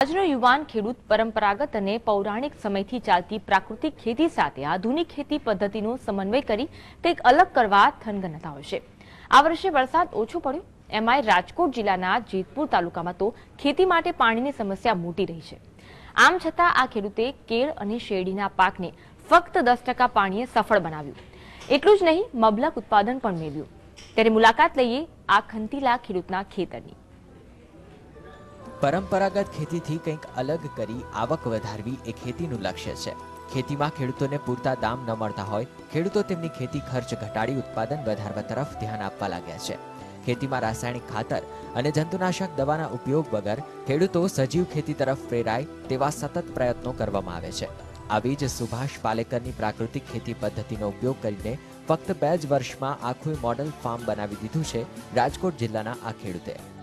આજનો યુવાન ખેડૂત પરંપરાગત અને પૌરાણિક સમયથી ચાલતી પ્રાકૃતિક ખેતી સાથે આધુનિક ખેતી પદ્ધતિનો સમન્વય કરી કંઈક અલગ કરવા થનગનતા હોય છે. આ વર્ષે વરસાદ ઓછો પડ્યો. એમાંય રાજકોટ જિલ્લાના જેતપુર તાલુકામાં તો ખેતી માટે પાણીની સમસ્યા મોટી રહી છે. આમ છતાં આ ખેડૂતે કેળ અને શેરડીના પાકને ફક્ત દસ ટકા પાણીએ સફળ બનાવ્યું. એટલું જ નહીં, મબલક ઉત્પાદન પણ મેળવ્યું. ત્યારે મુલાકાત લઈએ આ ખંતીલા ખેડૂતના ખેતરની. પરંપરાગત ખેતીથી કંઈક અલગ કરી આવક વધારવી એ ખેતીનું લક્ષ્ય છે. ખેતીમાં ખેડૂતોને પૂરતા દામ ન મળતા હોય, ખેડૂતો તેમની ખેતી ખર્ચ ઘટાડી ઉત્પાદન વધારવા તરફ ધ્યાન આપવા લાગ્યા છે. ખેતીમાં રાસાયણિક ખાતર અને જંતુનાશક દવાના ઉપયોગ વગર ખેડૂતો સજીવ ખેતી તરફ પ્રેરાય તેવા સતત પ્રયત્નો કરવામાં આવે છે. આવી જ સુભાષ પાલેકરની પ્રાકૃતિક ખેતી પદ્ધતિનો ઉપયોગ કરીને ફક્ત બે જ વર્ષમાં આખું મોડલ ફાર્મ બનાવી દીધું છે રાજકોટ જિલ્લાના આ ખેડૂતે.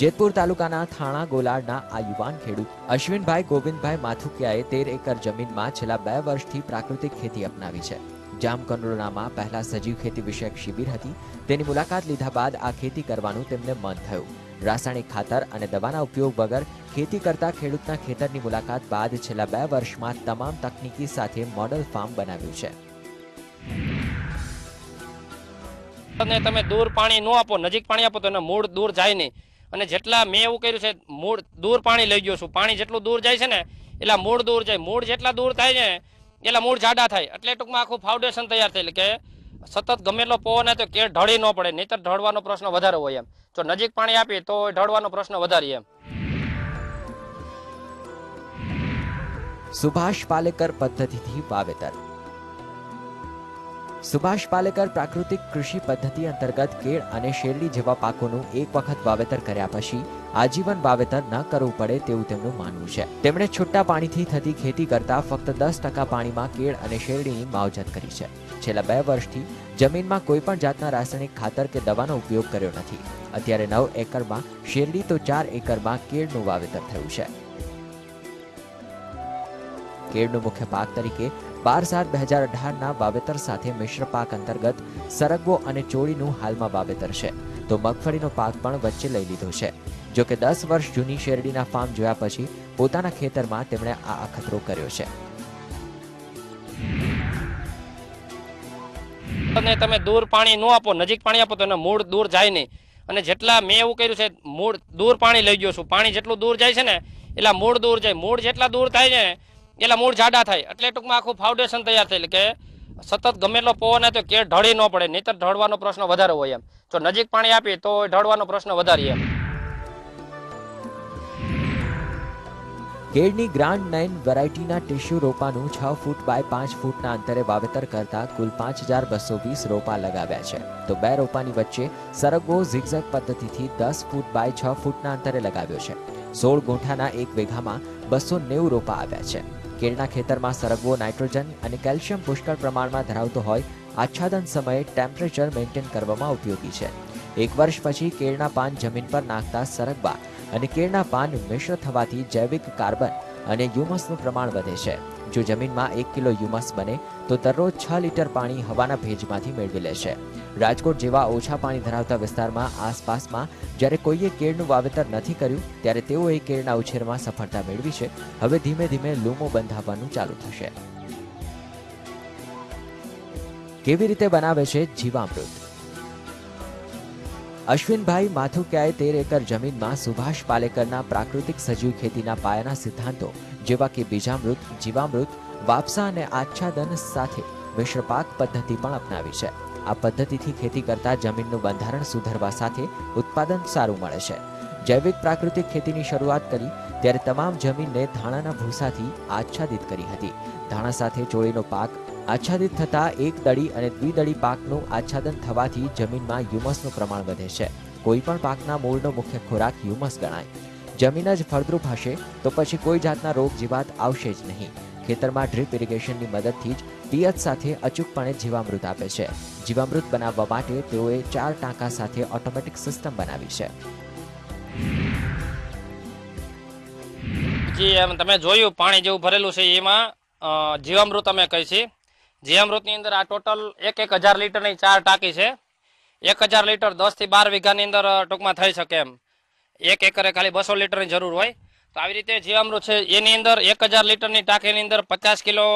જેતપુર તાલુકાના થાણા ગોલાડના આ યુવાન ખેડૂત અશ્વિનભાઈ ગોવિંદભાઈ માથુકિયાએ તેર એકર જમીનમાં છેલ્લા બે વર્ષથી પ્રાકૃતિક ખેતી અપનાવી છે. જામકંડોરણામાં પહેલા સજીવ ખેતી વિષયક શિબિર હતી. તેની મુલાકાત લીધા બાદ આ ખેતી કરવાનું તેમને મન થયું. રાસાયણિક ખાતર અને દવાના ઉપયોગ વગર ખેતી કરતા ખેડૂતના ખેતરની મુલાકાત બાદ છેલ્લા બે વર્ષમાં તમામ તકનીકી સાથે મોડલ ફાર્મ બનાવ્યું છે. તમે દૂર પાણી ન આપો, નજીક પાણી આપો તો એને મૂળ દૂર જાય નહીં. અને જેટલા મેં એવું કર્યું છે, મૂળ દૂર પાણી લઈ ગયો છું. પાણી જેટલું દૂર જાય છે ને, એટલા મૂળ દૂર જાય. મૂળ જેટલા દૂર થાય છે, એટલા મૂળ જાડા થાય. એટલે ટૂંકમાં આખું ફાઉન્ડેશન તૈયાર થાય એટલે કે સતત ગમે એટલો પવન તો કે ઢળી ન પડે, નહીતર ઢળવાનો પ્રશ્ન વધારે હોય એમ. જો નજીક પાણી આપીએ તો ઢળવાનો પ્રશ્ન વધારે એમ. સુભાષ પાલેકર પદ્ધતિથી વાવેતર. સુભાષ પાલેકર પ્રાકૃતિક કૃષિ પદ્ધતિ અંતર્ગત કેળ અને શેરડી જેવા પાકોનું એક વખત વાવેતર કર્યા પછી આજીવન વાવેતર ન કરવું પડે તેવું તેમનું માનવું છે. તેમણે છૂટા પાણીથી થતી ખેતી કરતા ફક્ત દસ પાણીમાં કેળ અને શેરડીની માવજત કરી છે. છેલ્લા બે વર્ષથી જમીનમાં કોઈ પણ જાતના રાસાયણિક ખાતર કે દવાનો ઉપયોગ કર્યો નથી. અત્યારે નવ એકરમાં શેરડી તો ચાર એકરમાં કેળનું વાવેતર થયું છે. કેળનું મુખ્ય પાક તરીકે બાર સાત બે હજાર અઢારના વાવેતર સાથે મિશ્ર પાક અંતર્ગત સરગવો અને ચોળીનું હાલમાં વાવેતર છે. તો મગફળીનો પાક પણ વચ્ચે લઈ લીધો છે. જો કે દસ વર્ષ જૂની શેરડીના ફાર્મ જોયા પછી પોતાના ખેતરમાં તેમણે આ અખતરો કર્યો છે. અને તમે દૂર પાણી ન આપો, નજીક પાણી આપો તો એને મૂળ દૂર જાય નહીં. અને જેટલા મેં એવું કર્યું છે, મૂળ દૂર પાણી લઈ ગયો છું. પાણી જેટલું દૂર જાય છે ને, એટલા મૂળ દૂર જાય. મૂળ જેટલા દૂર થાય છે એટલા મૂળ જાડા થાય. એટલે ટૂંકમાં આખું ફાઉન્ડેશન તૈયાર થાય એટલે કે સતત ગમે એટલો પવન આવે તો કે ઢળી ન પડે, નહીતર ઢળવાનો પ્રશ્ન વધારે હોય એમ. જો નજીક પાણી આપીએ તો ઢળવાનો પ્રશ્ન વધારે એમ. કેળની ગ્રાન્ડ નાઇન વેરાયટીના ટિશ્યુ રોપાનું છ ફૂટ બાય પાંચ ફૂટના અંતરે વાવેતર કરતા કુલ પાંચ હજાર બસો વીસ રોપા લગાવ્યા છે. તો બે રોપાની વચ્ચે સરગવો ઝિગઝગ પદ્ધતિથી દસ ફૂટ બાય છ ફૂટના અંતરે લગાવ્યો છે. સોળ ગોઠાના એક વીઘામાં બસો નેવું રોપા આવ્યા છે. કેળના ખેતરમાં સરગવો, નાઇટ્રોજન અને કેલ્શિયમ પુષ્કળ પ્રમાણમાં ધરાવતો હોય, આચ્છાદન સમયે ટેમ્પરેચર મેન્ટેન કરવામાં ઉપયોગી છે. એક વર્ષ પછી કેળના પાન જમીન પર નાખતા સરગવા અને કેળના પાન મિશ્ર થવાથી જૈવિક કાર્બન અને હ્યુમસનું પ્રમાણ વધે છે. જો જમીનમાં એક કિલો હ્યુમસ બને, તો દરરોજ છ લીટર પાણી હવાના ભેજમાંથી મેળવી લેશે. રાજકોટ જેવા ઓછા પાણી ધરાવતા વિસ્તારમાં આસપાસમાં જ્યારે કોઈએ કેળનું વાવેતર નથી કર્યું, ત્યારે તેઓએ કેળના ઉછેરમાં સફળતા મેળવી છે. હવે ધીમે ધીમે લૂમો બંધાવવાનું ચાલુ થશે. કેવી રીતે બનાવે છે જીવામૃત? અશ્વિનભાઈ માથુકિયાએ તેર એકર જમીનમાં સુભાષ પાલેકરના પ્રાકૃતિક સજીવ ખેતીના પાયાના સિદ્ધાંતો જેવા કે બીજામૃત, જીવામૃત, વાપસા અને આચ્છાદન સાથે મિશ્ર પાક પદ્ધતિ પણ અપનાવી છે. આ પદ્ધતિથી ખેતી કરતા જમીનનું બંધારણ સુધારવા સાથે ઉત્પાદન સારું મળે છે. જૈવિક પ્રાકૃતિક ખેતીની શરૂઆત કરી ત્યારે તમામ જમીનને ધાણાના ભૂસાથી આચ્છાદિત કરી હતી. ધાણા સાથે ચોળીનો પાક આચ્છાદિત થતા એક દળી અને દ્વિદળી પાકનું આચ્છાદન થવાથી જમીનમાં હ્યુમસનું પ્રમાણ વધે છે. કોઈ પણ પાકના મૂળનો મુખ્ય ખોરાક હ્યુમસ ગણાય. જમીન જ ફળદ્રુપ હશે તો પછી કોઈ જાતના રોગ જીવાત આવશે જ નહીં. ખેતરમાં ડ્રીપ ઇરિગેશનની મદદથી જ પિયત સાથે અચૂકપણે જીવામૃત આપે છે. જીવામૃત બનાવવા માટે તેઓએ ચાર ટાંકા સાથે ઓટોમેટિક સિસ્ટમ બનાવી છે. જે એમ તમે જોયું, પાણી જેવું ભરેલું છે એમાં જીવામૃત અમે કહી છીએ જીવામૃતની અંદર આ ટોટલ એક એક હજાર લીટરની ચાર ટાંકી છે. એક હજાર લીટર દસથી બાર વીઘાની અંદર ટૂંકમાં થઈ શકે એમ. એક એકરે ખાલી બસો લીટરની જરૂર હોય. તો આવી રીતે જીવામૃત છે, એની અંદર એક હજાર લીટરની ટાંકીની અંદર પચાસ કિલો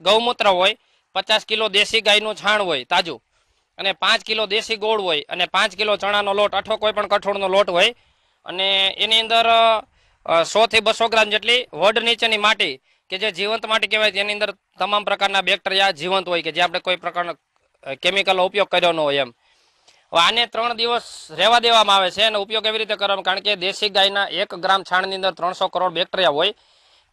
ગૌમૂત્ર હોય, પચાસ કિલો દેશી ગાયનું છાણ હોય, તાજું. અને પાંચ કિલો દેશી ગોળ હોય, અને પાંચ કિલો ચણાનો લોટ, અઠો કોઈ પણ કઠોળનો લોટ હોય. અને એની અંદર સો થી બસો ગ્રામ જેટલી વડ નીચેની માટી, કે જે જીવંત માટી કહેવાય તેની અંદર તમામ પ્રકારના બેક્ટેરિયા જીવંત હોય, કે જે આપણે કોઈ પ્રકારનો કેમિકલનો ઉપયોગ કર્યો ન હોય એમ. આને ત્રણ દિવસ રહેવા દેવામાં આવે છે, અને ઉપયોગ એવી રીતે કરવામાં કારણ કે દેશી ગાયના એક ગ્રામ છાણની અંદર ત્રણસો કરોડ બેક્ટેરિયા હોય,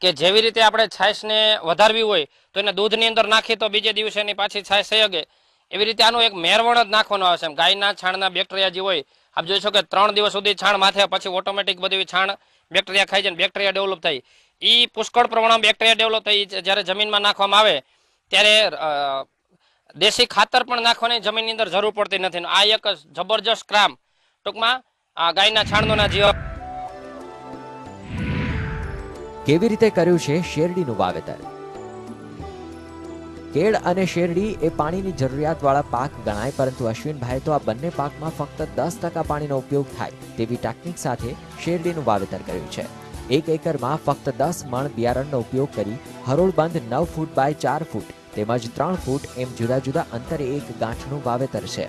કે જેવી રીતે આપણે છાશને વધારવી હોય, તો એને દૂધની અંદર નાખી તો બીજે દિવસે એની પાછી છાશ થઈ શકે. એવી રીતે આનું એક મેરવણ જ નાખવાનું આવે છે ગાયના છાણના બેક્ટેરિયા જે હોય, આપ જોઈ કે ત્રણ દિવસ સુધી છાણ માથે, પછી ઓટોમેટિક બધી છાણ બેક્ટેરિયા ખાઈ જાય બેક્ટેરિયા ડેવલપ થાય. એ પુષ્કળ પ્રમાણમાં બેક્ટેરિયા ડેવલપ થઈ જ્યારે જમીનમાં નાખવામાં આવે, ત્યારે દેશી ખાતર પણ નાખવાની જમીનની અંદર જરૂર પડતી નથી. આ એક જબરજસ્ત ક્રામ. ટૂંકમાં, આ ગાયના છાણનો જીવ કેવી રીતે કર્યું છે શેરડીનું વાવેતર? કેળ અને શેરડી એ પાણીની જરૂરિયાતવાળા પાક ગણાય, પરંતુ અશ્વિનભાઈ, તો આ બંને પાકમાં ફક્ત દસ ટકા પાણીનો ઉપયોગ થાય. તેવી ટેકનિક સાથે શેરડીનું વાવેતર કર્યું છે. એક એકરમાં ફક્ત દસ મણ બિયારણનો ઉપયોગ કરી હરોળબંધ નવ ફૂટ બાય ચાર ફૂટ તેમજ ત્રણ ફૂટ એમ જુદા જુદા અંતરે એક ગાંઠનું વાવેતર છે.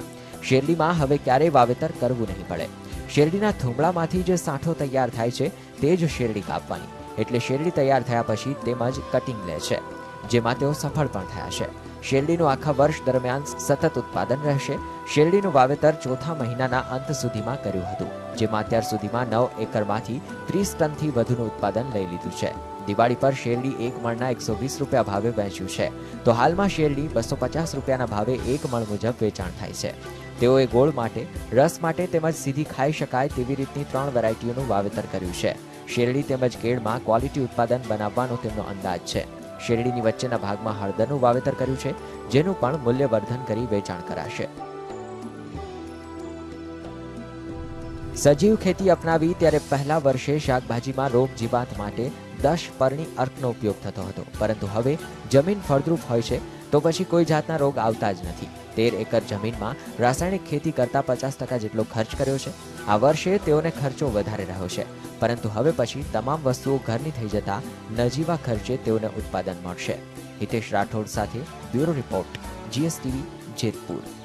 શેરડીમાં હવે ક્યારેય વાવેતર કરવું નહીં પડે. શેરડીના થૂમડામાંથી જે સાંઠો તૈયાર થાય છે તે જ શેરડી કાપવાની. એટલે શેરડી તૈયાર થયા પછી તેમજ કટિંગ લે છે, જેમાં તેઓ સફળ પણ થયા છે. શેરડીનું આખા વર્ષ દરમિયાન સતત ઉત્પાદન રહેશે. શેરડીનું વાવેતર ચોથા મહિનાના અંત સુધીમાં કર્યું હતું, જેમાં અત્યાર સુધીમાં નવ એકરમાંથી ત્રીસ ટનથી વધુનું ઉત્પાદન લઈ લીધું છે. દિવાળી પર શેરડી એક મણના એકસો વીસ રૂપિયા ભાવે વહેંચ્યું છે. તો હાલમાં શેરડી બસો પચાસ રૂપિયાના ભાવે એક મણ મુજબ વેચાણ થાય છે. તેઓએ ગોળ માટે, રસ માટે તેમજ સીધી ખાઈ શકાય તેવી રીતની ત્રણ વેરાયટીઓનું વાવેતર કર્યું છે. શેરડી તેમજ કેળમાં ક્વોલિટી ઉત્પાદન બનાવવાનો તેમનો અંદાજ છે. શેરડીની વચ્ચેના ભાગમાં હળદરનું વાવેતર કર્યું છે, જેનું પણ મૂલ્યવર્ધન કરી વેચાણ કરાશે. સજીવ ખેતી અપનાવી ત્યારે પહેલા વર્ષે શાકભાજીમાં રોગ જીવાત માટે દસ પરણી અર્કનો ઉપયોગ થતો હતો, પરંતુ હવે જમીન ફળદ્રુપ હોય છે, તો પછી કોઈ જાતના રોગ આવતા જ નથી. તેર એકર જમીનમાં રાસાયણિક ખેતી કરતા પચાસ ટકા જેટલો ખર્ચ કર્યો છે. આ વર્ષે તેઓને ખર્ચો વધારે રહ્યો છે. પરંતુ હવે પછી તમામ વસ્તુઓ ઘરની થઈ જતા નજીવા ખર્ચે તેઓને ઉત્પાદન મળશે. હિતેશ રાઠોડ સાથે બ્યુરો રિપોર્ટ, જીએસટીવી, જેતપુર.